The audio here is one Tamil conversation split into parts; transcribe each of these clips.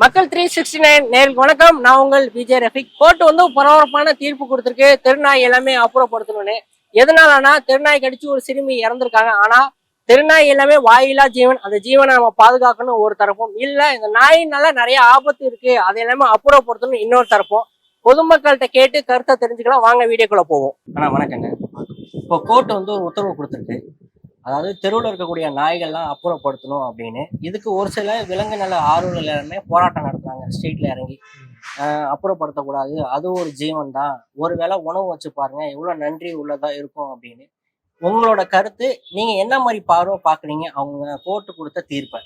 மக்கள் த்ரீ சிக்ஸ்டி நைன் நேரில் வணக்கம். நான் உங்கள் விஜய் ரஃபிக். கோர்ட் வந்து பரபரப்பான தீர்ப்பு கொடுத்துருக்கு. திருநாய் எல்லாமே அப்புறப்படுத்தணும்னு. எதனாலனா திருநாய் கடிச்சு ஒரு சிறுமி இறந்துருக்காங்க. ஆனா திருநாய் எல்லாமே வாயிலா ஜீவன். அந்த ஜீவனை நம்ம பாதுகாக்கணும் ஒரு தரப்பும் இல்ல. இந்த நாயினால நிறைய ஆபத்து இருக்கு. அதை எல்லாமே அப்புறப்படுத்தணும் இன்னொரு தரப்பும். பொதுமக்கள்கிட்ட கேட்டு கருத்தை தெரிஞ்சுக்கலாம். வாங்க வீடியோக்குள்ள போவோம். ஆனா வணக்கங்க. இப்போ கோர்ட் வந்து ஒரு உத்தரவு கொடுத்துருக்கு. அதாவது தெருவில் இருக்கக்கூடிய நாய்கள்லாம் அப்புறப்படுத்தணும் அப்படின்னு. இதுக்கு ஒரு சில விலங்கு நல ஆர்வலர்கள் எல்லாமே போராட்டம் நடத்துறாங்க. ஸ்ட்ரீட்ல இறங்கி. ஆஹ் அப்புறப்படுத்தக்கூடாது. அது ஒரு ஜீவன் தான் ஒருவேளை உணவு வச்சு பாருங்க எவ்வளவு நன்றி உள்ளதா இருக்கும் அப்படின்னு. உங்களோட கருத்து நீங்க என்ன மாதிரி பார்வை பாக்குறீங்க அவங்க கோர்ட்டு கொடுத்த தீர்ப்பை.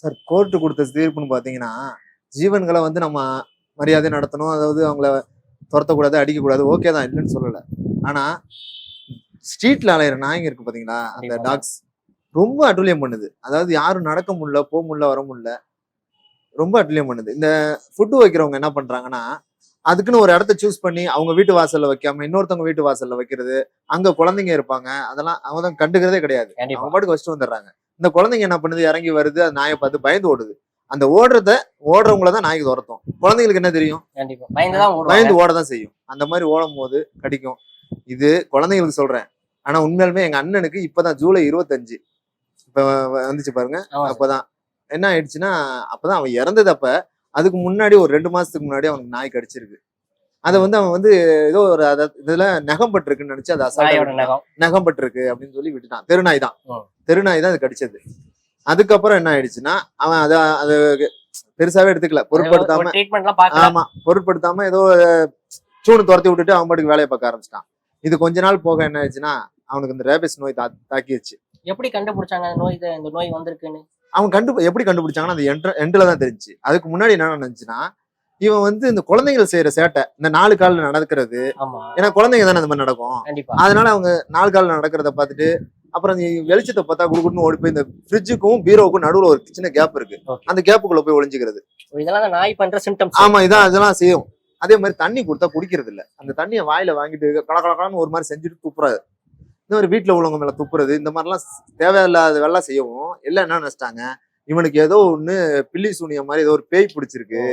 சார் கோர்ட்டு கொடுத்த தீர்ப்புன்னு பார்த்தீங்கன்னா ஜீவன்களை வந்து நம்ம மரியாதை நடத்தணும். அதாவது அவங்கள துரத்தக்கூடாது அடிக்கக்கூடாது. ஓகே தான் இல்லைன்னு சொல்லலை. ஆனால் ஸ்ட்ரீட்ல அலையிற நாய்ங்க இருக்கு பார்த்தீங்களா அந்த. டாக்ஸ் ரொம்ப அட்டுழியம் பண்ணுது. அதாவது யாரும் நடக்க முடியல போக முடியல வர முடியல ரொம்ப அட்டுழியம் பண்ணுது. இந்த ஃபுட்டு வைக்கிறவங்க என்ன பண்றாங்கன்னா அதுக்குன்னு ஒரு இடத்த சூஸ் பண்ணி அவங்க வீட்டு வாசல்ல வைக்காம இன்னொருத்தவங்க வீட்டு வாசல்ல வைக்கிறது அங்க குழந்தைங்க இருப்பாங்க அதெல்லாம் அவங்க தான் கண்டுக்கிறதே கிடையாது. அவங்க பாட்டுக்கு வச்சுட்டு வந்துடுறாங்க. இந்த குழந்தைங்க என்ன பண்ணுது? இறங்கி வருது அது நாயை பார்த்து பயந்து ஓடுது. அந்த ஓடுறத ஓடுறவங்கள தான் நாய்க்கு துரத்தும். குழந்தைங்களுக்கு என்ன தெரியும்? பயந்து ஓட தான் செய்யும். அந்த மாதிரி ஓடும் போது கடிக்கும். இது குழந்தைங்களுக்கு சொல்றேன். ஆனா உண்மையாலுமே எங்க அண்ணனுக்கு இப்பதான் ஜூலை இருபத்தஞ்சு. இப்ப வந்துச்சு பாருங்க. அப்பதான். என்ன ஆயிடுச்சுன்னா அப்பதான் அவன் இறந்தது அப்ப அதுக்கு முன்னாடி ஒரு ரெண்டு மாசத்துக்கு முன்னாடி அவனுக்கு நாய் கடிச்சிருக்கு. அதை வந்து அவன் வந்து ஏதோ ஒரு அத இதுல நகம் பட்டிருக்குன்னு நினைச்சு அதை அசால்ட்டா நாயோட விட்டுட்டான். நகம். நகம் பட்டிருக்கு அப்படின்னு சொல்லி விட்டுட்டான். தெருநாய் தான். தெருநாய் தான் அது கடிச்சது. அதுக்கப்புறம் என்ன ஆயிடுச்சுன்னா அவன் அத அது பெருசாவே எடுத்துக்கல. பொருட்படுத்தாம ஆமா பொருட்படுத்தாம ஏதோ சூடு துரத்தி விட்டுட்டு அவன் பாட்டுக்கு வேலையை பார்க்க ஆரம்பிச்சிட்டான். இது கொஞ்ச நாள் போக என்ன ஆயிடுச்சுன்னா அவனுக்கு இந்த ரேபிஸ் நோய் தா தாக்கிடுச்சு. எப்படி கண்டுபிடிச்சாங்க இந்த நோய் இந்த நோய் வந்திருக்குன்னு? அவன் கண்டு எப்படி கண்டுபிடிச்சாங்கன்னா அந்த என்ட்ர எண்டில் தான் தெரிஞ்சு. அதுக்கு முன்னாடி என்ன நினைச்சுன்னா இவன் வந்து இந்த குழந்தைகள் செய்யற சேட்டை இந்த நாலு காலில் நடக்கிறது ஏன்னா குழந்தைங்க தானே அந்த மாதிரி நடக்கும். அதனால அவங்க நாலு காலில் நடக்கிறத பார்த்துட்டு அப்புறம் வெளிச்சத்தை பார்த்தா குடுக்குன்னு ஓடி போய் இந்த ஃப்ரிட்ஜுக்கும் பீரோவுக்கும் நடுவுல ஒரு சின்ன கேப் இருக்கு. அந்த கேப்புக்குள்ள போய் ஒளிஞ்சுக்கிறது. இதெல்லாம் அந்த நாய் பண்ற சிம்டம்ஸ் ஆமா இதான் இதெல்லாம் செய்யும். அதே மாதிரி தண்ணி கொடுத்தா குடிக்கிறது இல்ல அந்த தண்ணியை வாயில வாங்கிட்டு கல கல கலன்னு ஒரு மாதிரி செஞ்சுட்டு துப்புறாரு. இந்த மாதிரி வீட்டுல உள்ளவங்க மேல துப்புறது இந்த மாதிரிலாம் தேவையில்லாத வேலை செய்யவும் எல்லாம் என்ன நினைச்சிட்டாங்க? இவனுக்கு ஏதோ ஒண்ணு பில்லி சூனிய மாதிரி ஏதோ ஒரு பேய் பிடிச்சிருக்கு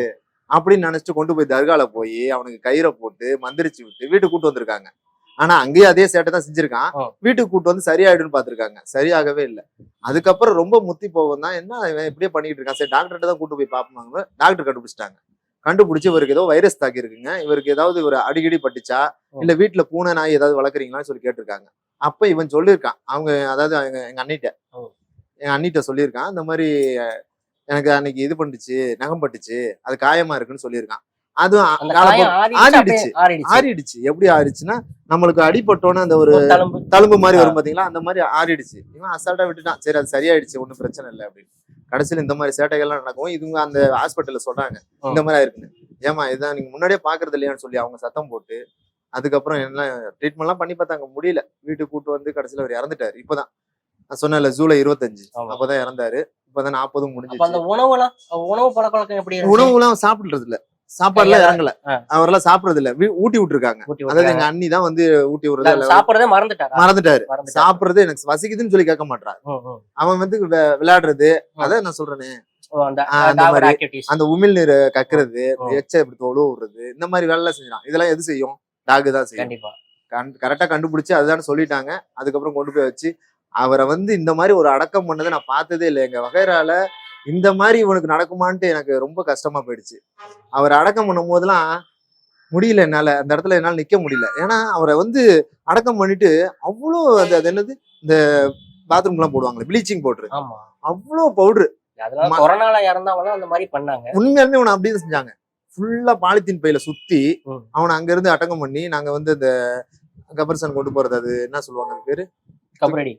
அப்படின்னு நினைச்சிட்டு கொண்டு போய் தர்கால போய் அவனுக்கு கயிறை போட்டு மந்திரிச்சு விட்டு வீட்டுக்கு கூட்டு வந்திருக்காங்க. ஆனா அங்கேயே அதே சேட்டை தான் செஞ்சிருக்கான். வீட்டுக்கு கூட்டு வந்து சரியாயிடுன்னு பாத்திருக்காங்க சரியாகவே இல்லை. அதுக்கப்புறம் ரொம்ப முத்தி போகும் தான் என்ன இவன் இப்படியே பண்ணிட்டு இருக்கான்? சரி டாக்டர்கிட்ட தான் கூட்டு போய் பார்ப்பாங்க டாக்டர் கண்டுபிடிச்சிட்டாங்க. கண்டுபிடிச்சு இவருக்கு ஏதோ வைரஸ் தாக்கி இருக்குங்க இவருக்கு ஏதாவது ஒரு அடிக்கடி பட்டுச்சா? இல்ல வீட்டுல பூனை நாய் ஏதாவது வளர்க்குறீங்களான்னு சொல்லி கேட்டிருக்காங்க. அப்ப இவன் சொல்லியிருக்கான். அவங்க அதாவது எங்க அண்ணிட்ட. எங்க அண்ணிட்ட சொல்லியிருக்கான். இந்த மாதிரி எனக்கு அன்னைக்கு இது பண்ணுச்சு நகம் பட்டுச்சு அது காயமா இருக்குன்னு சொல்லியிருக்கான். அதுவும் ஆறிடுச்சு ஆறிடுச்சு. எப்படி ஆறிடுச்சுன்னா நம்மளுக்கு அடிபட்டோன்னு அந்த ஒரு தழும்பு. தழும்பு மாதிரி வரும் பாத்தீங்களா? அந்த மாதிரி ஆறிடுச்சு. இவன் அசால்ட்டா விட்டுட்டான். சரி அது சரியாயிடுச்சு ஒன்றும் பிரச்சனை இல்லை அப்படின்னு. கடைசியில் இந்த மாதிரி சேட்டைகள்லாம் நடக்கும். இதுங்க அந்த ஹாஸ்பிட்டல்ல சொல்றாங்க இந்த மாதிரி இருக்குன்னு. ஏமா இதான் நீங்க முன்னாடியே பாக்குறது இல்லையான்னு சொல்லி அவங்க சத்தம் போட்டு அதுக்கப்புறம் என்ன ட்ரீட்மெண்ட்லாம் பண்ணி பார்த்தாங்க. முடியல. வீட்டுக்கு கூட்டு வந்து கடைசியில் அவர் இறந்துட்டாரு. இப்பதான். நான் சொன்னேன்ல ஜூலை இருபத்தஞ்சு. அப்பதான் இறந்தாரு. இப்பதான் நாற்பதும் அப்ப அந்த உணவுலாம் உணவு பழக்க வழக்கம் எப்படி? உணவுலாம் சாப்பிடுறது இல்ல சாப்பாடுலாம் கையால- இறங்கல. அவரெல்லாம் சாப்பிடுறது இல்ல ஊட்டி விட்டுருக்காங்க. அதாவது. எங்க அண்ணி தான் வந்து ஊட்டி விடுறது சாப்பிடுறதே மறந்துட்டாரா? மறந்துட்டாரு. சாப்பிடுறது எனக்கு வசிக்குதுன்னு சொல்லி கேட்க மாட்டாரு. அவன் வந்து விளையாடுறது அதான் நான் சொல்றேனே. அந்த அந்த உமிழ்நீர் கக்குறது. எச்ச இப்படி தொழு விடுறது இந்த மாதிரி வேலை செஞ்சான் இதெல்லாம் எது செய்யும்? டாக் தான் செய்யும். கரெக்டா கண்டுபிடிச்சு அதுதான் சொல்லிட்டாங்க. அதுக்கப்புறம் கொண்டு போய் வச்சு அவரை வந்து இந்த மாதிரி ஒரு அடக்கம் பண்ணதை நான் பார்த்ததே இல்லை. எங்க வகைரால இந்த மாதிரி இவனுக்கு நடக்குமான்ட்டு எனக்கு ரொம்ப கஷ்டமா போயிடுச்சு. அவர் அடக்கம் பண்ணும் போதெல்லாம் முடியல என்னால. அந்த இடத்துல என்னால நிக்க முடியல. ஏன்னா அவரை வந்து அடக்கம் பண்ணிட்டு அவ்வளோ அது அது என்னது? இந்த பாத்ரூம்லாம் போடுவாங்களே ப்ளீச்சிங் பவுடர் அவ்வளோ பவுடர் கொரோனால இறந்தவங்களும் அந்த மாதிரி பண்ணாங்க. உண்மையாலுமே அவனை அப்படியே செஞ்சாங்க. ஃபுல்லா பாலித்தீன் பையில சுத்தி. அவனை அங்க இருந்து அடக்கம் பண்ணி நாங்க வந்து இந்த கபர்சன் கொண்டு போறது அது என்ன சொல்லுவாங்க பேரு? கபடி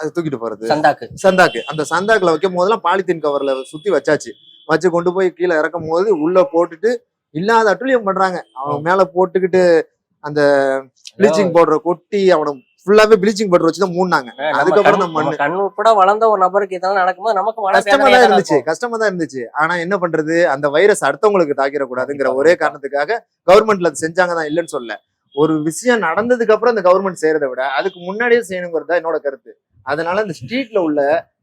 அது தூக்கிட்டு போறது. சந்தாக்கு. சந்தாக்கு. அந்த சந்தாக்குல வைக்கும் போதெல்லாம் பாலித்தீன் கவர்ல சுத்தி வச்சாச்சு. வச்சு கொண்டு போய் கீழே இறக்கும் போது உள்ள போட்டுட்டு இல்லாத அட்டுழியம் பண்றாங்க. அவன் மேல போட்டுக்கிட்டு அந்த ப்ளீச்சிங் பவுடரை கொட்டி அவனை ஃபுல்லாவே ப்ளீச்சிங் பவுடர் வச்சு தான் மூடினாங்க. நம்ம அதுக்கப்புறம் தான் மண்ணு நம்ம கண் உட்பட வளர்ந்த ஒரு நபருக்கு இதெல்லாம் நடக்கும்போது நமக்கு கஷ்டமா தான் இருந்துச்சு. கஷ்டமா தான் இருந்துச்சு. ஆனா என்ன பண்றது? அந்த வைரஸ் அடுத்தவங்களுக்கு தாக்கிடக்கூடாதுங்கிற ஒரே. காரணத்துக்காக கவர்மெண்ட்ல அது செஞ்சாங்க தான் இல்லைன்னு சொல்ல ஒரு விஷயம் நடந்ததுக்கு அப்புறம் இந்த கவர்மெண்ட் செய்யறதை விட அதுக்கு முன்னாடியே செய்யணுங்கிறது தான் என்னோட கருத்து. அதனால இந்த ஸ்ட்ரீட்ல உள்ள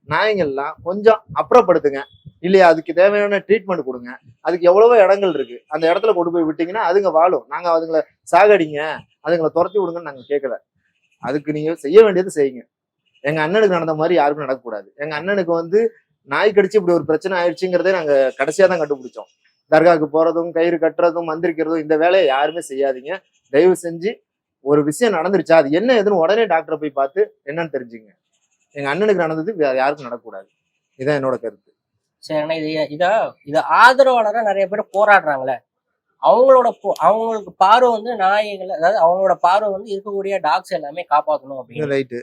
நாய்ங்கள்லாம் கொஞ்சம் அப்புறப்படுத்துங்க. இல்லையா அதுக்கு தேவையான ட்ரீட்மெண்ட் கொடுங்க. அதுக்கு எவ்வளவோ இடங்கள் இருக்கு. அந்த இடத்துல கொண்டு போய் விட்டீங்கன்னா அதுங்க வாழும். நாங்க அதுங்களை சாகடிங்க அதுங்களை துரத்தி விடுங்கன்னு நாங்க கேட்கல. அதுக்கு நீங்க செய்ய வேண்டியது செய்யுங்க. எங்க அண்ணனுக்கு நடந்த மாதிரி யாருக்கும் நடக்கக்கூடாது. எங்க அண்ணனுக்கு வந்து நாய் கடிச்சு இப்படி ஒரு பிரச்சனை ஆயிடுச்சுங்கிறதே நாங்க கடைசியா தான் கண்டுபிடிச்சோம். தர்காவுக்கு போறதும் கயிறு கட்டுறதும் மந்திரிக்கிறதும் இந்த வேலையை யாருமே செய்யாதீங்க. தயவு செஞ்சு ஒரு விஷயம் நடந்துருச்சா அது என்ன ஏதுன்னு உடனே டாக்டரை போய் பார்த்து என்னன்னு தெரிஞ்சுங்க. எங்க அண்ணனுக்கு நடந்தது வேற யாருக்கும் நடக்கக்கூடாது. இதான் என்னோட கருத்து. சரிண்ணா இது இதா இது ஆதரவாளரா நிறைய பேர் போராடுறாங்களே. அவங்களோட போ- அவங்களுக்கு பார்வை வந்து நாய்களை அதாவது அவங்களோட பார்வை வந்து இருக்கக்கூடிய டாக்ஸ் எல்லாமே காப்பாற்றணும் அப்படின்னு. ரைட்டு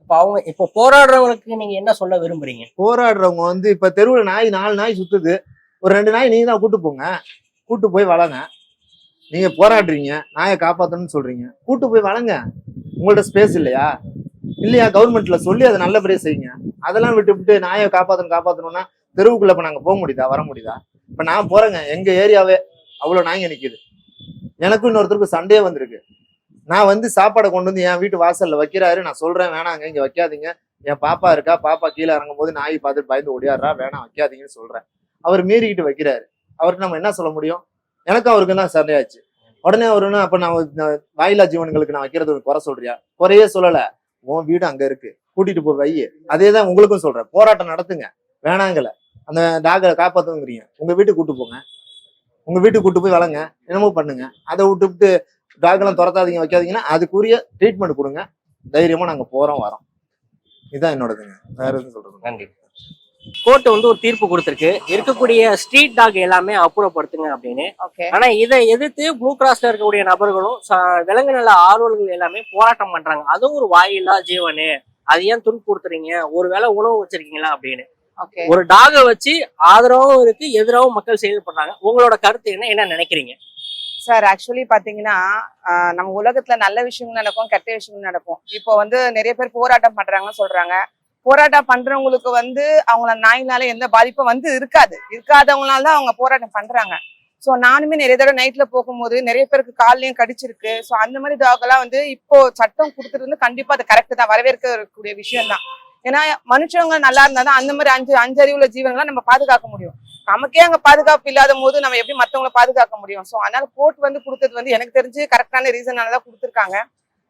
இப்போ அவங்க இப்போ போராடுறவங்களுக்கு நீங்க என்ன சொல்ல விரும்புறீங்க? போராடுறவங்க வந்து இப்ப தெருவுல நாய் நாலு நாய் சுத்துது. ஒரு ரெண்டு நாய் நீங்க தான் கூட்டு போங்க. கூட்டு போய் வளங்க. நீங்க போராடுறீங்க. நாயை காப்பாத்தணும்னு சொல்றீங்க. கூட்டு போய் வளங்க. உங்கள்ட்ட ஸ்பேஸ் இல்லையா? இல்லையா கவர்மெண்ட்ல சொல்லி அதை நல்லபடியா செய்யுங்க. அதெல்லாம் விட்டு விட்டு நாயை காப்பாத்தணும் காப்பாத்தணும்னா தெருவுக்குள்ள இப்ப நாங்க போக முடியுதா வர முடியுதா? இப்ப நான் போறேங்க. எங்க ஏரியாவே அவ்வளவு நாய்ங்க நிக்குது எனக்கும் இன்னொருத்தருக்கு சண்டையே வந்திருக்கு. நான் வந்து சாப்பாடை கொண்டு வந்து என் வீட்டு வாசல்ல வைக்கிறாரு. நான் சொல்றேன் வேணாங்க இங்க வைக்காதீங்க. என் பாப்பா இருக்கா? பாப்பா கீழே இறங்கும் போது நாய் பார்த்துட்டு பயந்து ஓடியாடுறா. வேணாம் வைக்காதீங்கன்னு சொல்றேன். அவர் மீறிக்கிட்டு வைக்கிறாரு. அவருக்கு நம்ம என்ன சொல்ல முடியும்? எனக்கும் அவருக்கு தான் சண்டையாச்சு. உடனே அவருன்னா அப்ப நான் வாயிலா ஜீவன்களுக்கு நான் வைக்கிறது ஒரு குறை சொல்றியா? குறையே சொல்லலை. உன் வீடு அங்க இருக்கு. கூட்டிட்டு போய் வை அதே தான் உங்களுக்கும் சொல்றேன். போராட்டம் நடத்துங்க. வேணாங்கல. அந்த டாகை காப்பாத்துங்கிறீங்க. உங்க வீட்டுக்கு கூட்டு போங்க. உங்க வீட்டுக்கு கூட்டு போய் வளங்க. என்னமோ பண்ணுங்க. அதை விட்டுவிட்டு டாக்லாம் துரத்தாதீங்க வைக்காதீங்கன்னா அதுக்குரிய ட்ரீட்மெண்ட் கொடுங்க. தைரியமா நாங்க போறோம் வரோம். இதுதான் என்னோடதுங்க. வேற எதுவும் சொல்றது நன்றி. கோர்ட் வந்து ஒரு தீர்ப்பு கொடுத்திருக்கு. இருக்கக்கூடிய ஸ்ட்ரீட் டாக் எல்லாமே அப்புறப்படுத்துங்க அப்படின்னு. ஆனா இதை எதிர்த்து ப்ளூ கிராஸ்ல இருக்கக்கூடிய நபர்களும் விலங்கு நல ஆர்வலர்கள் எல்லாமே போராட்டம் பண்றாங்க. அதுவும் ஒரு வாயில்லா ஜீவனு. அது ஏன் துன்புறுத்துறீங்க ஒருவேளை உணவு வச்சிருக்கீங்களா அப்படின்னு. ஒரு டாகை வச்சு ஆதரவும் இருக்கு எதிராகவும் மக்கள் செயல்படுறாங்க உங்களோட கருத்து என்ன? என்ன நினைக்கிறீங்க? சார் ஆக்சுவலி பாத்தீங்கன்னா நம்ம உலகத்துல நல்ல விஷயங்கள் நடக்கும் கெட்ட விஷயங்கள் நடக்கும். இப்போ வந்து நிறைய பேர் போராட்டம் பண்றாங்கன்னு சொல்றாங்க. போராட்டம் பண்றவங்களுக்கு வந்து அவங்கள நாயினால எந்த பாதிப்பும் வந்து இருக்காது. இருக்காதவங்களால தான் அவங்க போராட்டம் பண்றாங்க. ஸோ நானுமே நிறைய தடவை நைட்ல போகும்போது நிறைய பேருக்கு கால்லையும் கடிச்சிருக்கு. ஸோ அந்த மாதிரி டாக் வந்து இப்போ சட்டம் கொடுத்துட்டு வந்து கண்டிப்பா அது கரெக்ட் தான். வரவேற்கக்கூடிய விஷயம் தான் ஏன்னா மனுஷங்க நல்லா இருந்தா தான் அந்த மாதிரி அஞ்சு அஞ்சறிவுள்ள ஜீவன்களை நம்ம பாதுகாக்க முடியும். நமக்கே அங்க பாதுகாப்பு இல்லாத போது நம்ம எப்படி மத்தவங்களை பாதுகாக்க முடியும்? சோ அதனால கோர்ட் வந்து கொடுத்தது வந்து எனக்கு தெரிஞ்சு கரெக்டான ரீசனால தான் கொடுத்துருக்காங்க.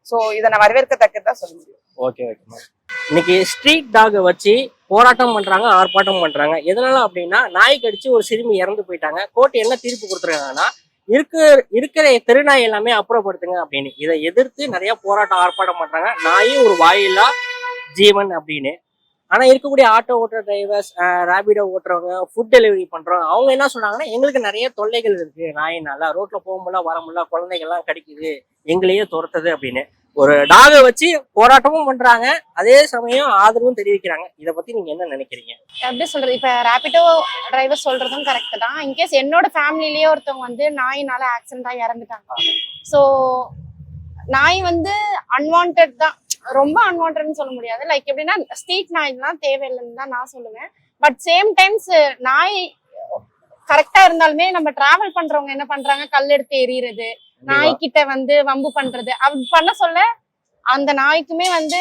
சோ இதை நான் வரவேற்கத்தக்கதா சொல்ல முடியும். ஓகே ஓகே இன்னைக்கு ஸ்ட்ரீட் டாகை வச்சு போராட்டம் பண்றாங்க ஆர்ப்பாட்டம் பண்றாங்க. எதனால அப்படின்னா நாய் கடிச்சு ஒரு சிறுமி இறந்து போயிட்டாங்க. கோர்ட் என்ன தீர்ப்பு கொடுத்துருக்காங்கன்னா இருக்கிற இருக்கிற தெருநாய் எல்லாமே அப்புறப்படுத்துங்க அப்படின்னு. இதை எதிர்த்து நிறைய போராட்டம் ஆர்ப்பாட்டம் பண்றாங்க. நாயும் ஒரு வாயில்லா ஜீவன் அப்படின்னு. ஆனா இருக்கக்கூடிய ஆட்டோ ஓட்டுற டிரைவர்ஸ் ரேபிடோ ஓட்டுறவங்க ஃபுட் டெலிவரி பண்றவங்க அவங்க என்ன சொன்னாங்கன்னா எங்களுக்கு நிறைய தொல்லைகள் இருக்கு. நாயினால ரோட்ல போக முடியல வர முடியல குழந்தைகள்லாம் கடிக்குது எங்களையே துரத்துது அப்படின்னு. ஒரு டாகை வச்சு போராட்டமும் பண்றாங்க. அதே சமயம் ஆதரவும் தெரிவிக்கிறாங்க. இத பத்தி நீங்க என்ன நினைக்கிறீங்க? எப்படி சொல்றது? இப்ப ரேபிடோ டிரைவர் சொல்றதும் கரெக்ட் தான். இன்கேஸ் என்னோட ஃபேமிலிலேயே ஒருத்தவங்க வந்து நாயினால ஆக்சிடென்ட் ஆகி இறந்துட்டாங்க. ஸோ நாய் வந்து அன்வான்ட் தான். ரொம்ப அன்வான்ட்னு சொல்ல முடியாது. லைக் எப்படின்னா ஸ்ட்ரீட் நாய்லாம் தேவையில்லைன்னு தான் நான் சொல்லுவேன். பட் சேம் டைம்ஸ் நாய் கரெக்டா இருந்தாலுமே நம்ம டிராவல் பண்றவங்க என்ன பண்றாங்க? கல் எடுத்து எறியறது நாய்க்கிட்ட வந்து வம்பு பண்றது. அப்படி பண்ண சொல்ல அந்த நாய்க்குமே வந்து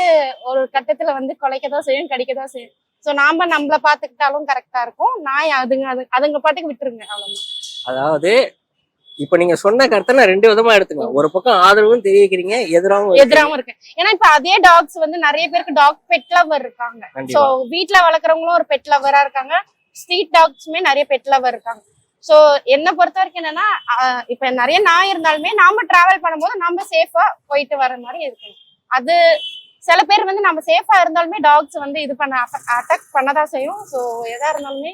ஒரு கட்டத்துல வந்து குலைக்கதான் செய்யும் கடிக்கதான் செய்யும். சோ நாம நம்மள பாத்துக்கிட்டாலும் கரெக்டா இருக்கும். நாய் அதுங்க அது அதுங்க பாட்டுக்கு விட்டுருங்க அவ்வளவுதான். அதாவது இப்ப நீங்க சொன்ன கருத்தை நான் ரெண்டு விதமா எடுத்துங்க ஒரு பக்கம் ஆதரவும் தெரிவிக்கிறீங்க எதிராகவும் இருக்கீங்க. எதிராவும் இருக்கு. ஏன்னா இப்ப அதே டாக்ஸ் வந்து நிறைய பேருக்கு டாக் பெட் லவர் இருக்காங்க. சோ வீட்ல வளர்க்குறவங்களும் ஒரு பெட் லவரா இருக்காங்க. ஸ்ட்ரீட் டாக்ஸுமே நிறைய பெட் லவர் இருக்காங்க. சோ என்ன பொறுத்த வரைக்கும் என்னன்னா இப்ப நிறைய நாய் இருந்தாலுமே நாம டிராவல் பண்ணும்போது நாம சேஃபா போயிட்டு வர மாதிரி இருக்கணும். அது சில பேர் வந்து நம்ம சேஃபா இருந்தாலுமே டாக்ஸ் வந்து இது பண்ண அட்டாக் பண்ணதான் செய்யும். சோ எதா இருந்தாலுமே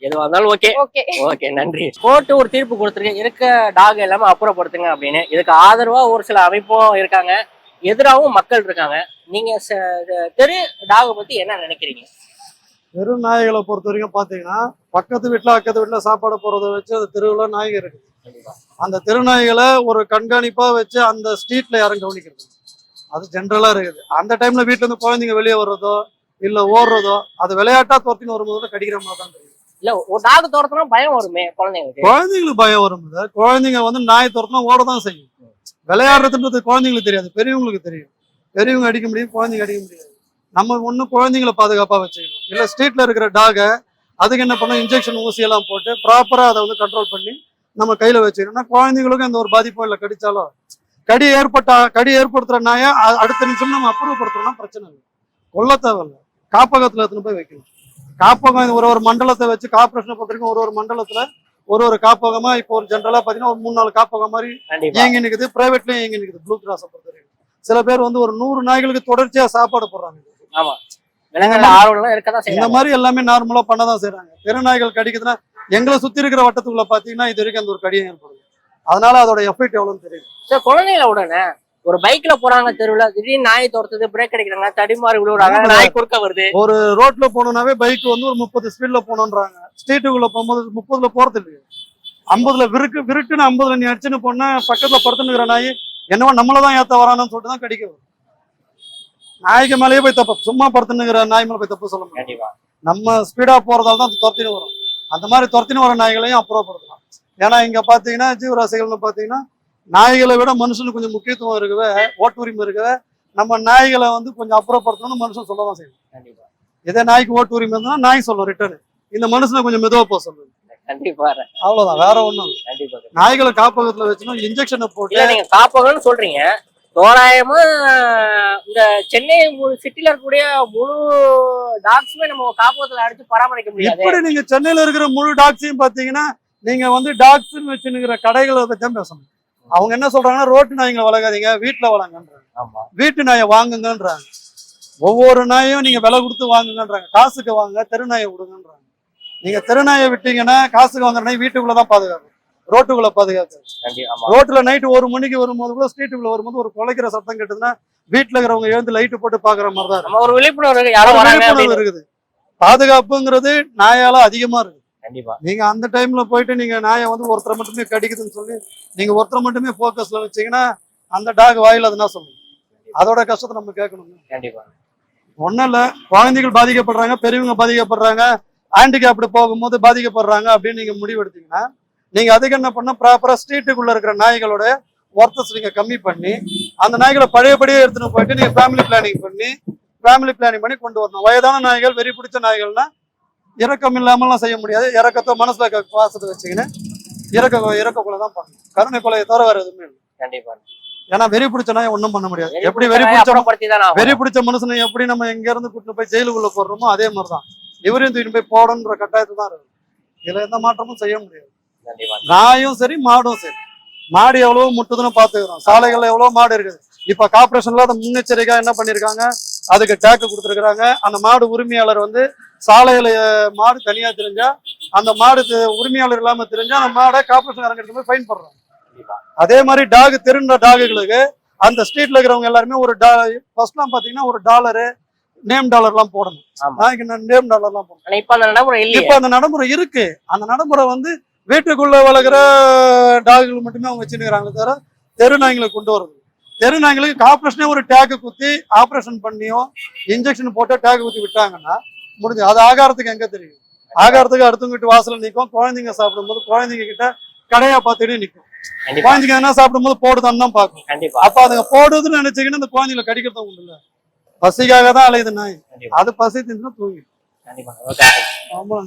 எதுவா இருந்தாலும் ஓகே ஓகே ஓகே நன்றி. கோர்ட் ஒரு தீர்ப்பு கொடுத்துருக்கு இருக்க டாக் எல்லாமே அப்புறப்படுத்துங்க அப்படின்னு. இதுக்கு ஆதரவா ஒரு சில அமைப்பும் இருக்காங்க. எதிராகவும் மக்கள் இருக்காங்க. நீங்க ச- தெரு டாகை பத்தி என்ன நினைக்கிறீங்க? தெரு நாய்களை பொறுத்த வரைக்கும் பார்த்தீங்கன்னா பக்கத்து வீட்டில் அக்கத்து வீட்டில் சாப்பாடு போகிறத வச்சு அந்த தெருவில் நாய்கள் இருக்குது. அந்த தெருநாய்களை ஒரு கண்காணிப்பாக வச்சு அந்த ஸ்ட்ரீட்டில் யாரும் கவனிக்கிறது. அது ஜென்ரலாக இருக்குது. அந்த டைமில் வீட்டிலேருந்து குழந்தைங்க வெளியே வர்றதோ இல்லை ஓடுறதோ அது விளையாட்டாக துரத்தின்னு வரும்போது கடிக்கிற மாதிரி தான் தெரியும் இல்ல ஒரு டாக் துரத்துனா பயம் வருமே குழந்தைங்களுக்கு? குழந்தைங்களுக்கு பயம் வரும். குழந்தைங்க வந்து நாய் துரத்தினா ஓட தான் செய்யும். விளையாடுறதுன்றது குழந்தைங்களுக்கு தெரியாது பெரியவங்களுக்கு தெரியும். பெரியவங்க அடிக்க முடியும் குழந்தைங்க அடிக்க முடியாது. நம்ம ஒன்றும் குழந்தைங்கள பாதுகாப்பாக வச்சுக்கணும். இல்லை ஸ்ட்ரீட்ல இருக்கிற டாகை அதுக்கு என்ன பண்ணோம் இன்ஜெக்ஷன் ஊசியெல்லாம் போட்டு ப்ராப்பராக அதை வந்து கண்ட்ரோல் பண்ணி நம்ம கையில் வச்சுக்கணும்னா குழந்தைங்களுக்கும் எந்த ஒரு பாதிப்பும் இல்லை. கடிச்சாலும் கடி ஏற்பட்டா கடி ஏற்படுத்துகிற நாயை அடுத்த நிமிஷம் நம்ம அப்புறப்படுத்துறோம்னா பிரச்சனை இல்லை. கொல்ல தேவையில்லை. காப்பகத்தில் எடுத்துன்னு போய் வைக்கணும். காப்பகம் ஒரு ஒரு மண்டலத்தை வச்சு கார்பரேஷனை பொறுத்த வரைக்கும் ஒரு ஒரு மண்டலத்தில் ஒரு ஒரு காப்பகமா இப்போ ஒரு ஜென்ரலாக பார்த்தீங்கன்னா ஒரு மூணு நாலு காப்பகம் மாதிரி இயங்கி நிற்குது பிரைவேட்லயும் இயங்கி நிற்குது ப்ளூ கிராஸை பொறுத்த வரைக்கும் சில பேர் வந்து ஒரு நூறு நாய்களுக்கு தொடர்ச்சியா சாப்பாடு போடுறாங்க. ஆமா. இந்த செய்யறாங்க மாதிரி எல்லாமே நார்மலா பண்ணதான் செய்றாங்க. தெருநாய்கள் கடிக்குதுன்னா எங்களை சுத்தி இருக்கிற வட்டத்துக்குள்ள பாத்தீங்கன்னா இது வரைக்கும் அந்த ஒரு கடியம் ஏற்படுது. அதனால அதோட எஃபெக்ட் எவ்வளவுன்னு தெரியும் சரி குழந்தைங்கள உடனே ஒரு பைக்ல போறாங்க தெருவுல திடீர்னு நாயை துரத்துது பிரேக் அடிக்கிறாங்க தடிமாறி விழுவுறாங்க. நாய் குறுக்க வருது. ஒரு ரோட்ல போனோம்னாவே பைக் வந்து ஒரு முப்பது ஸ்பீட்ல போகணுன்றாங்க ஸ்ட்ரீட்டுக்குள்ள போகும்போது முப்பதுல போறது இல்லையா. ஐம்பதுல விருக்கு விருட்டுன்னு ஐம்பதுல நீ அடிச்சுன்னு போனா பக்கத்துல படுத்துனுக்கிற நாய் என்னவோ நம்மளதான் ஏத்த வரானு சொல்லிட்டு தான் கடிக்க வரும். நாய்க்கு மேலேயே போய் தப்பு சும்மா படுத்துனுங்கிற நாய் மேல போய் தப்பு சொல்ல கண்டிப்பா. நம்ம ஸ்பீடா போறதால தான் துரத்தின்னு வரும். அந்த மாதிரி துரத்தின்னு வர நாய்களையும் அப்புறப்படுத்தலாம் ஏன்னா இங்க பாத்தீங்கன்னா ஜீவராசிகள்னு பாத்தீங்கன்னா நாய்களை விட மனுஷனுக்கு கொஞ்சம் முக்கியத்துவம் இருக்கவே ஓட்டு உரிமை இருக்கவே நம்ம நாய்களை வந்து கொஞ்சம் அப்புறப்படுத்தணும்னு மனுஷன் சொல்ல தான் செய்யும் கண்டிப்பா. இதே நாய்க்கு ஓட்டு உரிமை இருந்தா நாய் சொல்லும் ரிட்டர்ன் இந்த மனுஷனை கொஞ்சம் மெதுவா போக கண்டிப்பா அவ்வளவுதான் வேற ஒண்ணும் நாய்களை காப்பகத்துல வச்சுன்னா இன்ஜெக்ஷனை போட்டு நீங்க காப்பகம்னு சொல்றீங்க. தோராயமா இந்த சென்னை சிட்டில இருக்கக்கூடிய முழு டாக்ஸுமே நம்ம காப்பகத்துல அடிச்சு பராமரிக்க முடியாது. எப்படி நீங்க சென்னையில இருக்கிற முழு டாக்ஸையும் பாத்தீங்கன்னா நீங்க வந்து டாக்ஸ்ன்னு வச்சுன்னுக்கிற கடைகளை பத்தி பேசணும். அவங்க என்ன சொல்றாங்கன்னா ரோட்டு நாய்களை வளர்க்காதீங்க வீட்டுல வளங்கன்றாங்க ஆமா. வீட்டு நாயை வாங்குங்கன்றாங்க. ஒவ்வொரு நாயும் நீங்க விலை கொடுத்து வாங்குங்கன்றாங்க. காசுக்கு வாங்க தெருநாயை விடுங்கன்றாங்க. நீங்க தெருநாயை விட்டீங்கன்னா காசுக்கு வாங்குற நாய் வீட்டுக்குள்ளதான் பாதுகாக்கும். ரோட்டுக்குள்ள ஆமா. ரோட்ல நைட்டு ஒரு மணிக்கு வரும்போது கூட ஸ்ட்ரீட்டுக்குள்ள வரும்போது ஒரு குலைக்கிற சத்தம் கேட்டதுன்னா வீட்டுல இருக்கிறவங்க எழுந்து லைட்டு போட்டு பாக்குற மாதிரி தான் நம்ம ஒரு விழிப்புணர்வு. இருக்குது. பாதுகாப்புங்கிறது நாயால அதிகமா இருக்கு. கண்டிப்பா. நீங்க அந்த டைம்ல போயிட்டு நீங்க நாயை வந்து ஒருத்தரை மட்டுமே கடிக்குதுன்னு சொல்லி நீங்க ஒருத்தரை மட்டுமே போக்கஸ்ல வச்சீங்கன்னா அந்த டாக் வாயில அதுனா சொல்லுங்க அதோட கஷ்டத்தை நம்ம கேட்கணும் கண்டிப்பா. ஒன்றும் இல்லை குழந்தைகள் பாதிக்கப்படுறாங்க பெரியவங்க பாதிக்கப்படுறாங்க ஹேண்டிகேப்டு போகும்போது பாதிக்கப்படுறாங்க அப்படின்னு நீங்க முடிவெடுத்தீங்கன்னா நீங்க அதுக்கு என்ன பண்ண ப்ராப்பரா ஸ்ட்ரீட்டுக்குள்ள இருக்கிற நாய்களோட ஒர்த்தஸ் நீங்க கம்மி பண்ணி அந்த நாய்களை பழையபடியே எடுத்துன்னு போயிட்டு நீங்க ஃபேமிலி பிளானிங் பண்ணி ஃபேமிலி பிளானிங் பண்ணி கொண்டு வரணும். வயதான நாய்கள் வெறி பிடிச்ச நாய்கள்னா இறக்கம் இல்லாமலாம் செய்ய முடியாது. இறக்கத்தை மனசுல பாசத்தை வச்சுக்கின்னு இறக்க இறக்க கொலை தான் பண்ணணும் கருணை கொலையை தவிர வேற எதுவுமே இல்லை. கண்டிப்பா. ஏன்னா வெறி பிடிச்ச நாயை ஒன்றும் பண்ண முடியாது. எப்படி வெறி பிடிச்ச. வெறி பிடிச்ச மனுஷனை எப்படி நம்ம எங்க இருந்து கூட்டிட்டு போய் ஜெயிலுக்குள்ள போடுறோமோ அதே மாதிரிதான். இவரையும் தூக்கிட்டு போய் போடணுன்ற கட்டாயத்துல தான் இருக்கு. இதுல எந்த மாற்றமும் செய்ய முடியாது. நாயும் சரி மாடும் சரி. மாடு எவ்வளவு முட்டுதுன்னு பாத்துக்கிறோம் சாலைகள்ல எவ்வளவு மாடு இருக்குது. இப்ப கார்பரேஷன்ல அதை முன்னெச்சரிக்கா என்ன பண்ணிருக்காங்க அதுக்கு டேக்கு கொடுத்துருக்காங்க அந்த மாடு உரிமையாளர் வந்து சாலையில மாடு தனியா தெரிஞ்சா அந்த மாடு உரிமையாளர் இல்லாம தெரிஞ்சா அந்த மாடை கார்பரேஷன் அரங்கிட்டு போய் ஃபைன் கண்டிப்பா அதே மாதிரி டாக் திருந்த டாகுகளுக்கு அந்த ஸ்ட்ரீட்ல இருக்கிறவங்க எல்லாருமே ஒரு டா ஃபர்ஸ்ட்லாம் பாத்தீங்கன்னா ஒரு டாலரு நேம் டாலர்லாம் போடணும். ஆமா. நாளைக்கு நேம் டாலர்லாம் போடணும். இப்ப அந்த நடைமுறை இல்லையே. இப்ப அந்த நடைமுறை இருக்கு. அந்த நடைமுறை வந்து வீட்டுக்குள்ள வளர்க்குற டாகுகள் மட்டுமே அவங்க வச்சுருக்கிறாங்களே தவிர தெரு நாய்களை கொண்டு வரது தெரு நாய்களுக்கு கார்பரேஷனே ஒரு டேக்கு குத்தி ஆபரேஷன் பண்ணியும் இன்ஜெக்ஷன் போட்டு டேக் குத்தி விட்டாங்கன்னா முடிஞ்சு. அது ஆகாரத்துக்கு எங்க தெரியும்? ஆகாரத்துக்கு அடுத்தவங்க வீட்டு வாசல்ல நிற்கும் குழந்தைங்க சாப்பிடும்போது குழந்தைங்க கிட்ட கடையா பார்த்துட்டு நிற்கும் குழந்தைங்க என்ன சாப்பிடும்போது போடுதான்னு தான் பார்க்கும். கண்டிப்பா. அப்ப அதுங்க போடுதுன்னு நினைச்சீங்கன்னா இந்த குழந்தைகளை கடிக்கிறத உண்டு இல்ல. பசிக்காக தான் அலையுது நாய். அது பசி தின்னு தூங்கி ஆமா